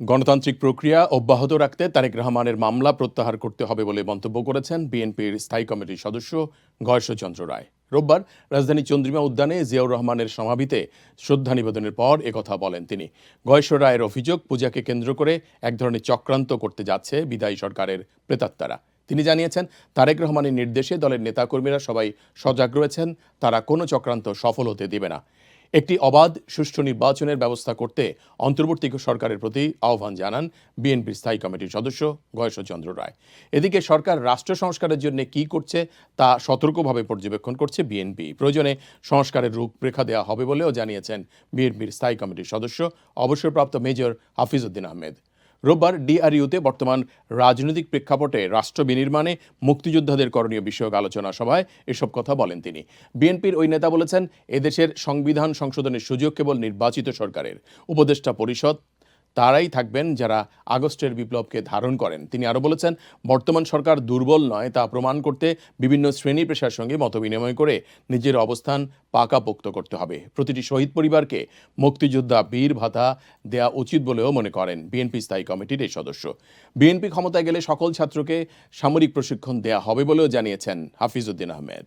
গণতান্ত্রিক প্রক্রিয়া অব্যাহত রাখতে তারেক রহমানের মামলা প্রত্যাহার করতে হবে বলে মন্তব্য করেছেন বিএনপির স্থায়ী কমিটির সদস্য গয়েশ্বরচন্দ্র রায়। রোববার রাজধানী চন্দ্রিমা উদ্যানে জিয়াউর রহমানের সমাবিতে শ্রদ্ধা নিবেদনের পর একথা বলেন তিনি। গয়েশ্বর রায়ের অভিযোগ, পূজাকে কেন্দ্র করে এক ধরনের চক্রান্ত করতে যাচ্ছে বিদায়ী সরকারের প্রেতাত্মারা। তিনি জানিয়েছেন, তারেক রহমানের নির্দেশে দলের নেতাকর্মীরা সবাই সজাগ রয়েছেন, তারা কোনো চক্রান্ত সফল হতে দেবে না। একটি অবাধ, সুষ্ঠু নির্বাচনের ব্যবস্থা করতে অন্তর্বর্তী সরকারের প্রতি আহ্বান জানান বিএনপির স্থায়ী কমিটির সদস্য গয়েশ্বরচন্দ্র রায়। এদিকে সরকার রাষ্ট্র সংস্কারের জন্য কি করছে তা সতর্কভাবে পর্যবেক্ষণ করছে বিএনপি। প্রয়োজনে সংস্কারের রূপরেখা দেওয়া হবে বলেও জানিয়েছেন বিএনপির স্থায়ী কমিটির সদস্য, অবসরপ্রাপ্ত মেজর হাফিজউদ্দিন আহমেদ। রোববার ডিআরইউতে বর্তমান রাজনৈতিক প্রেক্ষাপটে রাষ্ট্র বিনির্মাণে মুক্তিযোদ্ধাদের করণীয় বিষয়ক আলোচনা সভায় এসব কথা বলেন তিনি। বিএনপির ওই নেতা বলেছেন, এদেশের সংবিধান সংশোধনের সুযোগ কেবল নির্বাচিত সরকারের। উপদেষ্টা পরিষদ তারাই থাকবেন যারা আগস্টের বিপ্লবকে ধারণ করেন। তিনি আরও বলেছেন, বর্তমান সরকার দুর্বল নয়, তা প্রমাণ করতে বিভিন্ন শ্রেণি পেশার সঙ্গে মতবিনিময় করে নিজের অবস্থান পাকাপোক্ত করতে হবে। প্রতিটি শহীদ পরিবারকে মুক্তিযোদ্ধা বীর ভাতা দেয়া উচিত বলেও মনে করেন বিএনপি স্থায়ী কমিটির এই সদস্য। বিএনপি ক্ষমতায় গেলে সকল ছাত্রকে সামরিক প্রশিক্ষণ দেয়া হবে বলেও জানিয়েছেন হাফিজউদ্দিন আহমেদ।